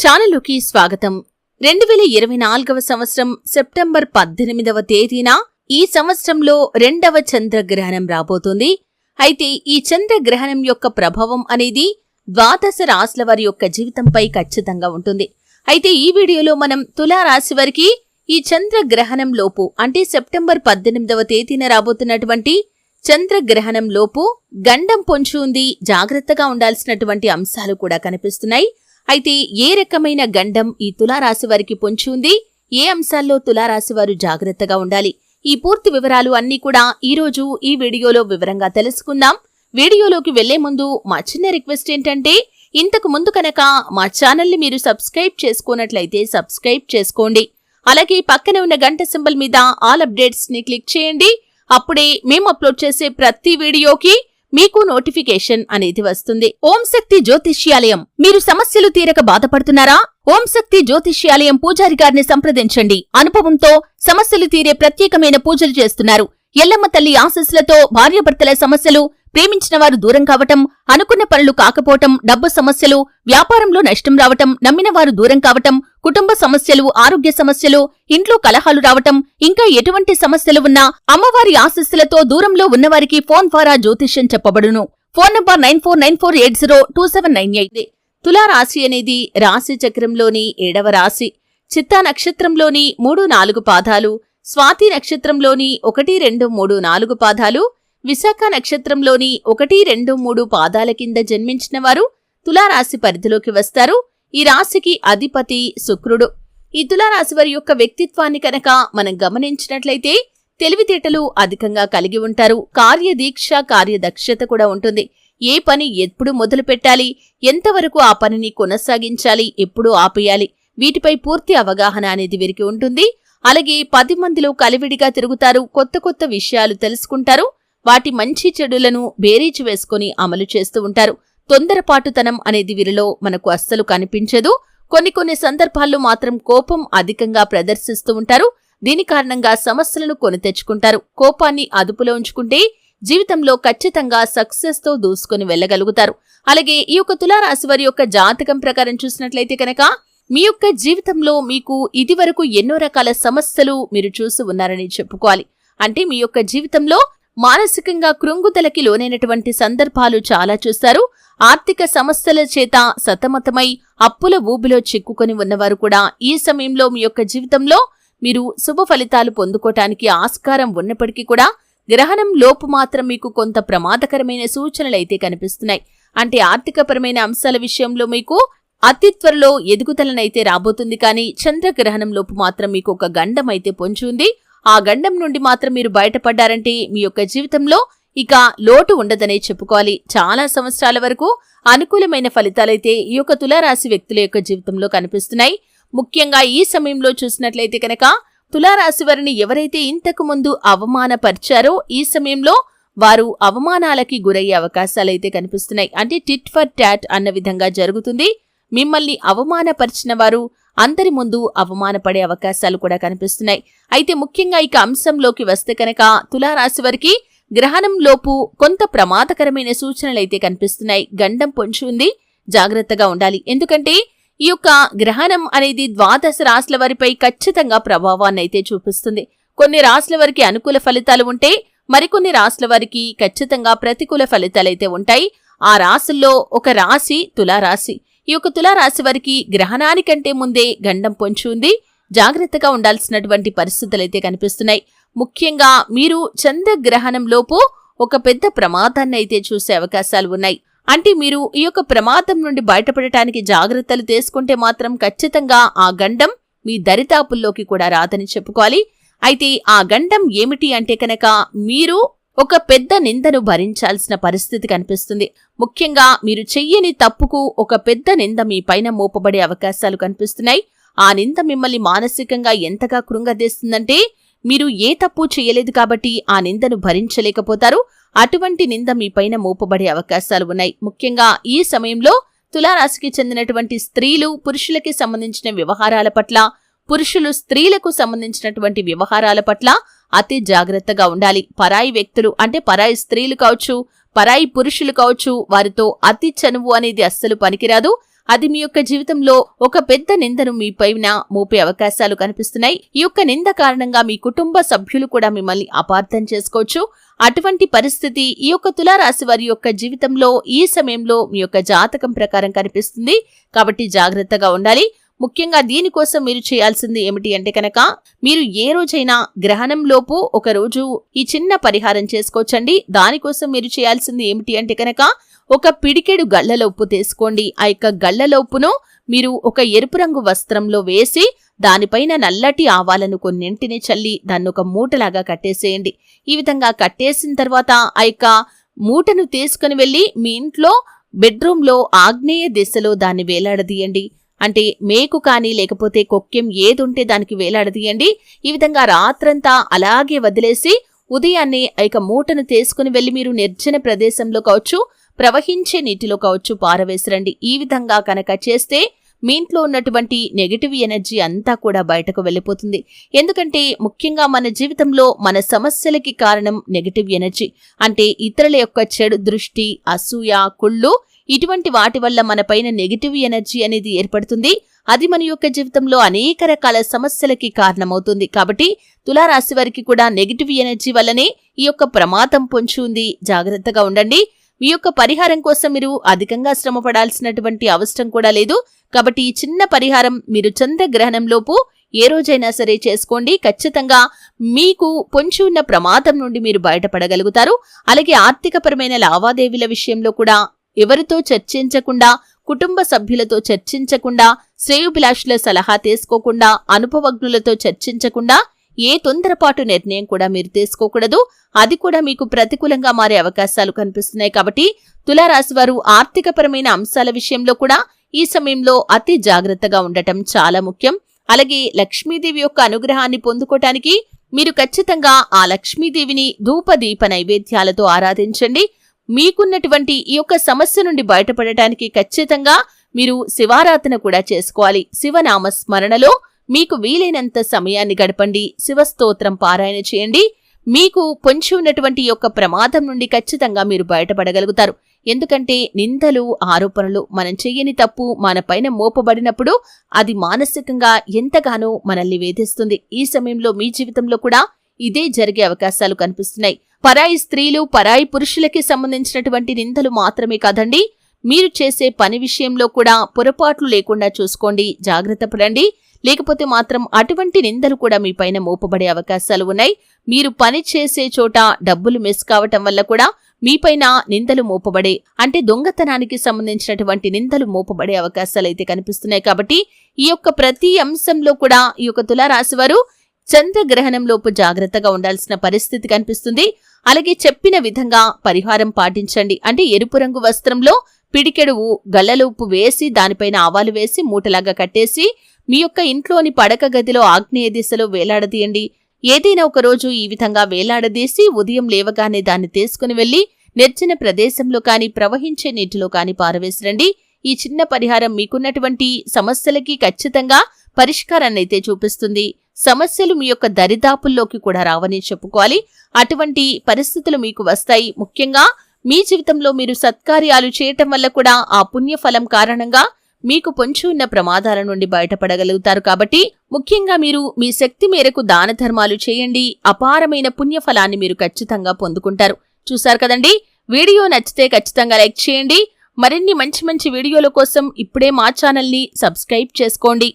ఛానలుకి స్వాగతం. రెండు వేల ఇరవై నాలుగవ సంవత్సరం సెప్టెంబర్ పద్దెనిమిదవ తేదీన ఈ సంవత్సరంలో రెండవ చంద్రగ్రహణం రాబోతుంది. అయితే ఈ చంద్రగ్రహణం యొక్క ప్రభావం అనేది ద్వాదశ రాశుల వారి యొక్క జీవితంపై ఖచ్చితంగా ఉంటుంది. అయితే ఈ వీడియోలో మనం తులారాశి వారికి ఈ చంద్రగ్రహణం లోపు అంటే సెప్టెంబర్ పద్దెనిమిదవ తేదీన రాబోతున్నటువంటి చంద్రగ్రహణం లోపు గండం పొంచి ఉంది. జాగ్రత్తగా ఉండాల్సినటువంటి అంశాలు కూడా కనిపిస్తున్నాయి. అయితే ఏ రకమైన గండం ఈ తులారాశి వారికి పొంచి ఉంది? ఏ అంశాల్లో తులారాశి వారు జాగ్రత్తగా ఉండాలి? ఈ పూర్తి వివరాలు అన్నీ కూడా ఈరోజు ఈ వీడియోలో వివరంగా తెలుసుకుందాం. వీడియోలోకి వెళ్ళే ముందు మా చిన్న రిక్వెస్ట్ ఏంటంటే ఇంతకు ముందు కనుక మా ఛానల్ని మీరు సబ్స్క్రైబ్ చేసుకున్నట్లయితే సబ్స్క్రైబ్ చేసుకోండి. అలాగే పక్కనే ఉన్న గంట సింబల్ మీద ఆల్ అప్డేట్స్ని క్లిక్ చేయండి. అప్పుడే మేము అప్లోడ్ చేసే ప్రతి వీడియోకి మీకు నోటిఫికేషన్ అనేది వస్తుంది. ఓం శక్తి జ్యోతిష్యాలయం. మీరు సమస్యలు తీరక బాధపడుతున్నారా? ఓం శక్తి జ్యోతిష్యాలయం పూజారి గారిని సంప్రదించండి. అనుభవంతో సమస్యలు తీరే ప్రత్యేకమైన పూజలు చేస్తున్నారు. ఎల్లమ్మ తల్లి ఆశస్సులతో భార్యాభర్తల సమస్యలు ప్రేమించిన వారు దూరం కావటం అనుకున్న పనులు కాకపోవటం డబ్బు సమస్యలు వ్యాపారంలో నష్టం రావటం నమ్మిన వారు దూరం కావటం కుటుంబ సమస్యలు ఆరోగ్య సమస్యలు ఇంట్లో కలహాలు రావటం ఇంకా ఎటువంటి సమస్యలు ఉన్నా అమ్మవారి ఆశస్సులతో దూరంలో ఉన్నవారికి ఫోన్ ద్వారా జ్యోతిష్యం చెప్పబడును. Phone number nine four nine four eight zero two seven nine eight. తులారాశి అనేది రాశి చక్రంలోని ఏడవ రాశి. చిత్తా నక్షత్రంలోని మూడు నాలుగు పాదాలు స్వాతి నక్షత్రంలోని ఒకటి రెండు మూడు నాలుగు పాదాలు విశాఖ నక్షత్రంలోని ఒకటి రెండు మూడు పాదాల కింద జన్మించిన వారు తులారాశి పరిధిలోకి వస్తారు. ఈ రాశికి అధిపతి శుక్రుడు. ఈ తులారాశి వారి యొక్క వ్యక్తిత్వాన్ని కనుక మనం గమనించినట్లయితే తెలివితేటలు అధికంగా కలిగి ఉంటారు. కార్యదీక్ష కార్యదక్షత కూడా ఉంటుంది. ఏ పని ఎప్పుడు మొదలు పెట్టాలి? ఎంతవరకు ఆ పనిని కొనసాగించాలి? ఎప్పుడు ఆపేయాలి? వీటిపై పూర్తి అవగాహన అనేది వీరికి ఉంటుంది. అలాగే పది మందిలో కలివిడిగా తిరుగుతారు. కొత్త కొత్త విషయాలు తెలుసుకుంటారు. వాటి మంచి చెడులను బేరీచి వేసుకుని అమలు చేస్తూ ఉంటారు. తొందరపాటుతనం అనేది వీరిలో మనకు అస్సలు కనిపించదు. కొన్ని కొన్ని సందర్భాల్లో మాత్రం కోపం అధికంగా ప్రదర్శిస్తూ ఉంటారు. దీని కారణంగా సమస్యలను కొని తెచ్చుకుంటారు. కోపాన్ని అదుపులో ఉంచుకుంటే జీవితంలో ఖచ్చితంగా సక్సెస్తో దూసుకుని వెళ్ళగలుగుతారు. అలాగే ఈ యొక్క తులారాశి వారి యొక్క జాతకం ప్రకారం చూసినట్లయితే కనుక మీ యొక్క జీవితంలో మీకు ఇదివరకు ఎన్నో రకాల సమస్యలు మీరు చూసి ఉన్నారని చెప్పుకోవాలి. అంటే మీ యొక్క జీవితంలో మానసికంగా కృంగుదలకి లోనైనటువంటి సందర్భాలు చాలా చూస్తారు. ఆర్థిక సమస్యల చేత సతమతమై అప్పుల ఊబిలో చిక్కుకొని ఉన్నవారు కూడా ఈ సమయంలో మీ యొక్క జీవితంలో మీరు శుభ ఫలితాలు పొందుకోవటానికి ఆస్కారం ఉన్నప్పటికీ కూడా గ్రహణం లోపు మాత్రం మీకు కొంత ప్రమాదకరమైన సూచనలైతే కనిపిస్తున్నాయి. అంటే ఆర్థికపరమైన అంశాల విషయంలో మీకు అతి త్వరలో ఎదుగుదలనైతే రాబోతుంది. కానీ చంద్రగ్రహణం లోపు మాత్రం మీకు ఒక గండం అయితే పొంచి ఉంది. ఆ గండం నుండి మాత్రం మీరు బయటపడ్డారంటే మీ యొక్క జీవితంలో ఇక లోటు ఉండదనే చెప్పుకోవాలి. చాలా సంవత్సరాల వరకు అనుకూలమైన ఫలితాలైతే ఈ యొక్క తులారాశి వ్యక్తుల యొక్క జీవితంలో కనిపిస్తున్నాయి. ముఖ్యంగా ఈ సమయంలో చూసినట్లయితే కనుక తులారాశి వారిని ఎవరైతే ఇంతకు ముందు అవమానపరిచారో ఈ సమయంలో వారు అవమానాలకి గురయ్యే అవకాశాలైతే కనిపిస్తున్నాయి. అంటే టిట్ ఫర్ ట్యాట్ అన్న విధంగా జరుగుతుంది. మిమ్మల్ని అవమానపరిచిన వారు అందరి ముందు అవమానపడే అవకాశాలు కూడా కనిపిస్తున్నాయి. అయితే ముఖ్యంగా ఇక అంశంలోకి వస్తే కనుక తులారాశి వారికి గ్రహణం లోపు కొంత ప్రమాదకరమైన సూచనలైతే కనిపిస్తున్నాయి. గండం పొంచి ఉంది. జాగ్రత్తగా ఉండాలి. ఎందుకంటే ఈ యొక్క గ్రహణం అనేది ద్వాదశ రాశుల వారిపై ఖచ్చితంగా ప్రభావాన్ని అయితే చూపిస్తుంది. కొన్ని రాశుల వారికి అనుకూల ఫలితాలు ఉంటే మరికొన్ని రాశుల వారికి ఖచ్చితంగా ప్రతికూల ఫలితాలైతే ఉంటాయి. ఆ రాశుల్లో ఒక రాశి తులారాశి. ఈ యొక్క తులారాశి వారికి గ్రహణానికంటే ముందే గండం పొంచి ఉంది. జాగ్రత్తగా ఉండాల్సినటువంటి పరిస్థితులైతే కనిపిస్తున్నాయి. ముఖ్యంగా మీరు చంద్రగ్రహణంలోపు ఒక పెద్ద ప్రమాదాన్ని అయితే చూసే అవకాశాలు ఉన్నాయి. అంటే మీరు ఈ యొక్క ప్రమాదం నుండి బయటపడటానికి జాగ్రత్తలు తీసుకుంటే మాత్రం ఖచ్చితంగా ఆ గండం మీ దరితాపుల్లోకి కూడా రాదని చెప్పుకోవాలి. అయితే ఆ గండం ఏమిటి అంటే కనుక మీరు ఒక పెద్ద నిందను భరించాల్సిన పరిస్థితి కనిపిస్తుంది. ముఖ్యంగా మీరు చెయ్యని తప్పుకు ఒక పెద్ద నింద మీ పైన మోపబడే అవకాశాలు కనిపిస్తున్నాయి. ఆ నింద మిమ్మల్ని మానసికంగా ఎంతగా కృంగదీస్తుందంటే మీరు ఏ తప్పు చేయలేదు కాబట్టి ఆ నిందను భరించలేకపోతారు. అటువంటి నింద మీ పైన మోపబడే అవకాశాలు ఉన్నాయి. ముఖ్యంగా ఈ సమయంలో తులారాశికి చెందినటువంటి స్త్రీలు పురుషులకి సంబంధించిన వ్యవహారాల పట్ల పురుషులు స్త్రీలకు సంబంధించినటువంటి వ్యవహారాల పట్ల అతి జాగ్రత్తగా ఉండాలి. పరాయి వ్యక్తులు అంటే పరాయి స్త్రీలు కావచ్చు పరాయి పురుషులు కావచ్చు వారితో అతి చనువు అనేది అస్సలు పనికిరాదు. అది మీ యొక్క జీవితంలో ఒక పెద్ద నిందను మీ పైన మోపే అవకాశాలు కనిపిస్తున్నాయి. ఈ యొక్క నింద కారణంగా మీ కుటుంబ సభ్యులు కూడా మిమ్మల్ని అపార్థం చేసుకోవచ్చు. అటువంటి పరిస్థితి ఈ యొక్క తులారాశి వారి యొక్క జీవితంలో ఈ సమయంలో మీ యొక్క జాతకం ప్రకారం కనిపిస్తుంది. కాబట్టి జాగ్రత్తగా ఉండాలి. ముఖ్యంగా దీనికోసం మీరు చేయాల్సింది ఏమిటి అంటే కనుక మీరు ఏ రోజైనా గ్రహణం లోపు ఒక రోజు ఈ చిన్న పరిహారం చేసుకోవచ్చండి. దానికోసం మీరు చేయాల్సింది ఏమిటి అంటే కనుక ఒక పిడికెడు ఉప్పు తీసుకోండి. ఆ యొక్క గళ్ళలోపును మీరు ఒక ఎరుపు రంగు వస్త్రంలో వేసి దానిపైన నల్లటి ఆవాలను కొన్నింటిని చల్లి దాన్ని ఒక మూటలాగా కట్టేసేయండి. ఈ విధంగా కట్టేసిన తర్వాత ఆ యొక్క మూటను తీసుకుని వెళ్ళి మీ ఇంట్లో బెడ్రూమ్లో ఆగ్నేయ దిశలో దాన్ని వేలాడదీయండి. అంటే మేకు కానీ లేకపోతే కొక్కెం ఏదుంటే దానికి వేలాడదీయండి. ఈ విధంగా రాత్రంతా అలాగే వదిలేసి ఉదయాన్నే ఇక మూటను తీసుకుని వెళ్ళి మీరు నిర్జన ప్రదేశంలో కావచ్చు ప్రవహించే నీటిలో కావచ్చు పారవేసిరండి. ఈ విధంగా కనుక చేస్తే మీ ఇంట్లో ఉన్నటువంటి నెగటివ్ ఎనర్జీ అంతా కూడా బయటకు వెళ్ళిపోతుంది. ఎందుకంటే ముఖ్యంగా మన జీవితంలో మన సమస్యలకి కారణం నెగిటివ్ ఎనర్జీ. అంటే ఇతరుల యొక్క చెడు దృష్టి అసూయ కుళ్ళు ఇటువంటి వాటి వల్ల మనపైన నెగిటివ్ ఎనర్జీ అనేది ఏర్పడుతుంది. అది మన యొక్క జీవితంలో అనేక రకాల సమస్యలకి కారణమవుతుంది. కాబట్టి తులారాశి వారికి కూడా నెగిటివ్ ఎనర్జీ వల్లనే ఈ యొక్క ప్రమాదం పొంచి ఉంది. జాగ్రత్తగా ఉండండి. మీ యొక్క పరిహారం కోసం మీరు అధికంగా శ్రమ పడాల్సినటువంటి అవసరం కూడా లేదు. కాబట్టి ఈ చిన్న పరిహారం మీరు చంద్రగ్రహణంలోపు ఏ రోజైనా సరే చేసుకోండి. ఖచ్చితంగా మీకు పొంచి ఉన్న ప్రమాదం నుండి మీరు బయటపడగలుగుతారు. అలాగే ఆర్థికపరమైన లావాదేవీల విషయంలో కూడా ఎవరితో చర్చించకుండా కుటుంబ సభ్యులతో చర్చించకుండా శ్రేయుభిలాషుల సలహా తీసుకోకుండా అనుభవజ్ఞులతో చర్చించకుండా ఏ తొందరపాటు నిర్ణయం కూడా మీరు తీసుకోకూడదు. అది కూడా మీకు ప్రతికూలంగా మారే అవకాశాలు కనిపిస్తున్నాయి కాబట్టి తులారాశి వారు ఆర్థికపరమైన అంశాల విషయంలో కూడా ఈ సమయంలో అతి జాగ్రత్తగా ఉండటం చాలా ముఖ్యం. అలాగే లక్ష్మీదేవి యొక్క అనుగ్రహాన్ని పొందుకోటానికి మీరు ఖచ్చితంగా ఆ లక్ష్మీదేవిని ధూపదీప నైవేద్యాలతో ఆరాధించండి. మీకున్నటువంటి ఈ యొక్క సమస్య నుండి బయటపడటానికి ఖచ్చితంగా మీరు శివారాధన కూడా చేసుకోవాలి. శివనామ స్మరణలో మీకు వీలైనంత సమయాన్ని గడపండి. శివస్తోత్రం పారాయణ చేయండి. మీకు పొంచి ఉన్నటువంటి యొక్క ప్రమాదం నుండి ఖచ్చితంగా మీరు బయటపడగలుగుతారు. ఎందుకంటే నిందలు ఆరోపణలు మనం చెయ్యని తప్పు మన పైన మోపబడినప్పుడు అది మానసికంగా ఎంతగానో మనల్ని వేధిస్తుంది. ఈ సమయంలో మీ జీవితంలో కూడా ఇదే జరిగే అవకాశాలు కనిపిస్తున్నాయి. పరాయి స్త్రీలు పరాయి పురుషులకి సంబంధించినటువంటి నిందలు మాత్రమే కాదండి. మీరు చేసే పని విషయంలో కూడా పొరపాట్లు లేకుండా చూసుకోండి. జాగ్రత్త పడండి. లేకపోతే మాత్రం అటువంటి నిందలు కూడా మీ పైన మోపబడే అవకాశాలు ఉన్నాయి. మీరు పని చేసే చోట డబ్బులు మిస్ కావటం వల్ల కూడా మీపైన నిందలు మోపబడే అంటే దొంగతనానికి సంబంధించినటువంటి నిందలు మోపబడే అవకాశాలు అయితే కనిపిస్తున్నాయి కాబట్టి ఈ యొక్క ప్రతి అంశంలో కూడా ఈ యొక్క తులారాశి వారు చంద్రగ్రహణంలోపు జాగ్రత్తగా ఉండాల్సిన పరిస్థితి కనిపిస్తుంది. అలాగే చెప్పిన విధంగా పరిహారం పాటించండి. అంటే ఎరుపు రంగు వస్త్రంలో పిడికెడు గల్లలుప్పు వేసి దానిపైన ఆవాలు వేసి మూటలాగా కట్టేసి మీ యొక్క ఇంట్లోని పడక గదిలో ఆగ్నేయ దిశలో వేలాడదీయండి. ఏదైనా ఒక రోజు ఈ విధంగా వేలాడదీసి ఉదయం లేవగానే దాన్ని తీసుకుని వెళ్ళి నిర్జన ప్రదేశంలో కాని ప్రవహించే నీటిలో కాని పారవేసిరండి. ఈ చిన్న పరిహారం మీకున్నటువంటి సమస్యలకి ఖచ్చితంగా పరిష్కారాన్నైతే చూపిస్తుంది. సమస్యలు మీ యొక్క దరిదాపుల్లోకి కూడా రావని చెప్పుకోవాలి. అటువంటి పరిస్థితులు మీకు వస్తాయి. ముఖ్యంగా మీ జీవితంలో మీరు సత్కార్యాలు చేయటం వల్ల కూడా ఆ పుణ్యఫలం కారణంగా మీకు పొంచి ఉన్న ప్రమాదాల నుండి బయటపడగలుగుతారు. కాబట్టి ముఖ్యంగా మీరు మీ శక్తి మేరకు దాన ధర్మాలు చేయండి. అపారమైన పుణ్యఫలాన్ని మీరు ఖచ్చితంగా పొందుకుంటారు. చూశారు కదండి? వీడియో నచ్చితే ఖచ్చితంగా లైక్ చేయండి. మరిన్ని మంచి మంచి వీడియోల కోసం ఇప్పుడే మా ఛానల్ని సబ్స్క్రైబ్ చేసుకోండి.